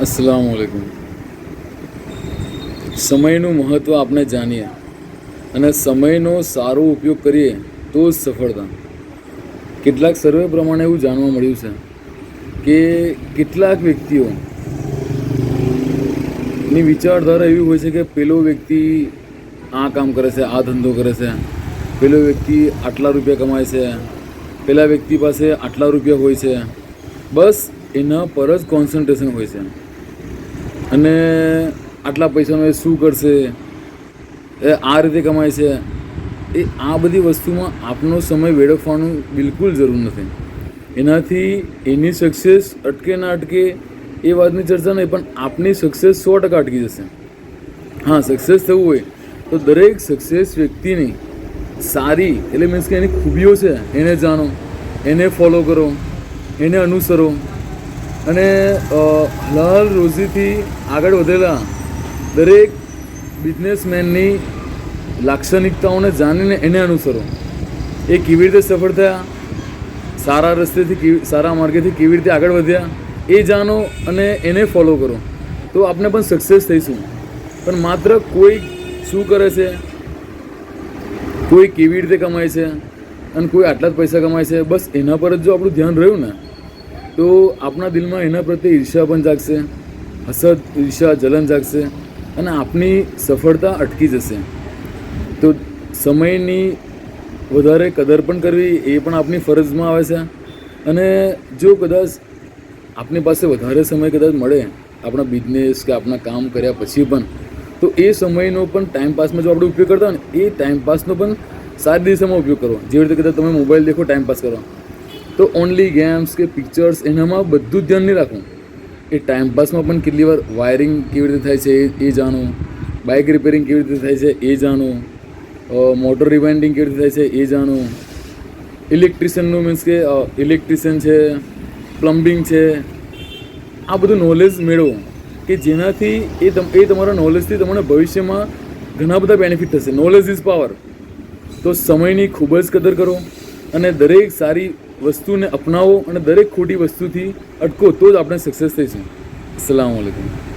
અસલામ વાલેકુમ સમયનું મહત્ત્વ આપણે જાણીએ અને સમયનો સારો ઉપયોગ કરીએ તો જ સફળતા. કેટલાક સર્વે પ્રમાણે એવું જાણવા મળ્યું છે કે કેટલાક વ્યક્તિઓ ની વિચારધારા એવી હોય છે કે પેલો વ્યક્તિ આ કામ કરે છે, આ ધંધો કરે છે, પેલો વ્યક્તિ આટલા રૂપિયા કમાય છે, પેલા વ્યક્તિ પાસે આટલા રૂપિયા હોય છે. બસ એના પર જ કોન્સન્ટ્રેશન હોય છે. અને આટલા પૈસાનો એ શું કરશે? એ આ રીતે કમાય છે? એ આ બધી વસ્તુમાં આપનો સમય વેડફવાનું બિલકુલ જરૂર નથી. એનાથી એની સક્સેસ અટકે ના અટકે એ વાતની ચર્ચા નહીં, પણ આપની સક્સેસ સો ટકા અટકી જશે. હા સક્સેસ થવું હોય તો દરેક સક્સેસ વ્યક્તિની સારી, એટલે મીન્સ કે એની ખૂબીઓ છે, એને જાણો, એને ફોલો કરો, એને અનુસરો. અને હલાલ રોજીથી આગળ વધેલા દરેક બિઝનેસમેનની લાક્ષણિકતાઓને જાણીને એને અનુસરો. એ કેવી રીતે સફળ થયા? સારા રસ્તેથી સારા માર્ગેથી કેવી રીતે આગળ વધ્યા? એ જાણો અને એને ફોલો કરો. તો આપણે પણ સક્સેસ થઈશું. પણ માત્ર કોઈ શું કરે છે? કોઈ કેવી રીતે કમાય છે? અને કોઈ આટલા જ પૈસા કમાય છે? બસ એના પર જ જો આપણું ધ્યાન રહ્યું ને તો આપણા દિલમાં એના પ્રત્યે ઈર્ષ્યા પણ જાગશે, હસદ, ઈર્ષ્યા, જલન જાગશે અને આપની સફળતા અટકી જશે. તો સમયની વધારે કદર પણ કરવી એ પણ આપની ફરજમાં આવે છે અને જો કદાચ આપની પાસે વધારે સમય કદાચ મળે, આપણા બિઝનેસ કે આપણા કામ કર્યા પછી પણ, તો એ સમયનો પણ ટાઈમપાસમાં જો આપણે ઉપયોગ કરતા હોય ને, એ ટાઈમ પાસનો પણ સારી દિવસમાં ઉપયોગ કરો જેવી રીતે કદાચ તમે મોબાઈલ દેખો ટાઈમ પાસ કરો. તો ઓનલી ગેમ્સ કે પિક્ચર્સ એનામાં બધું જ ધ્યાન નહીં રાખવું. એ ટાઈમપાસમાં પણ કેટલી વાર વાયરિંગ કેવી રીતે થાય છે એ જાણો બાઇક રિપેરિંગ કેવી રીતે થાય છે એ જાણો મોટર રિવાઇન્ડિંગ કેવી રીતે થાય છે એ જાણો ઇલેક્ટ્રિશિયનનું મીન્સ કે ઇલેક્ટ્રિશિયન છે પ્લમ્બિંગ છે, આ બધું નોલેજ મેળવો. કે જેનાથી એ તમ, એ તમારા નોલેજથી તમને ભવિષ્યમાં ઘણા બધા બેનિફિટ થશે. નોલેજ ઇઝ પાવર તો સમયની ખૂબ જ કદર કરો અને દરેક સારી વસ્તુને અપનાવો અને દરેક ખોટી વસ્તુથી અટકો તો જ આપણે સક્સેસ થઈશું અસલામ વાલેકુમ